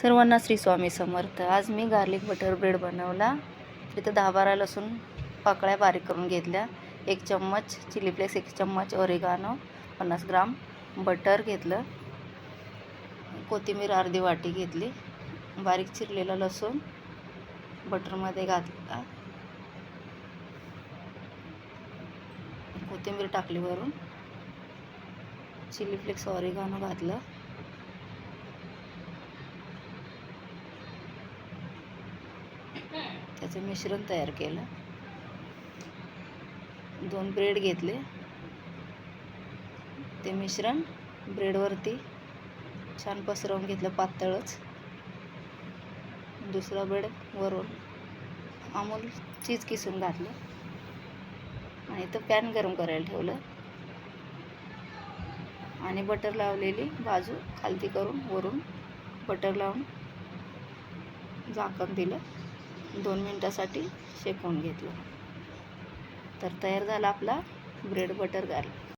सर्वांना श्री स्वामी समर्थ. आज मी garlic butter bread बनवला. इथं दहा बारा लसूण पाकळ्या बारीक करून घेतल्या. एक चम्मच चिली फ्लेक्स एक चम्मच ओरिगानो पन्नास ग्राम बटर घेतलं. कोथिंबीर अर्धी वाटी घेतली. बारीक चिरलेला लसूण बटरमध्ये घातला. कोथिंबीर टाकली वरून. चिली फ्लेक्स ऑरेगानो घातलं. त्याचं मिश्रण तयार केलं. दोन ब्रेड घेतले. ते मिश्रण ब्रेडवरती छान पसरवून घेतलं पातळच. दुसरा ब्रेड वरून अमूल चीज किसून घातलं. आणि इथं पॅन गरम करायला ठेवलं. आणि बटर लावलेली बाजू खालती करून वरून बटर लावून झाकण दिलं. दोन मिनटासाठी शेकवून घेतलं. तर तयार झाला आपला ब्रेड बटर गार्लिक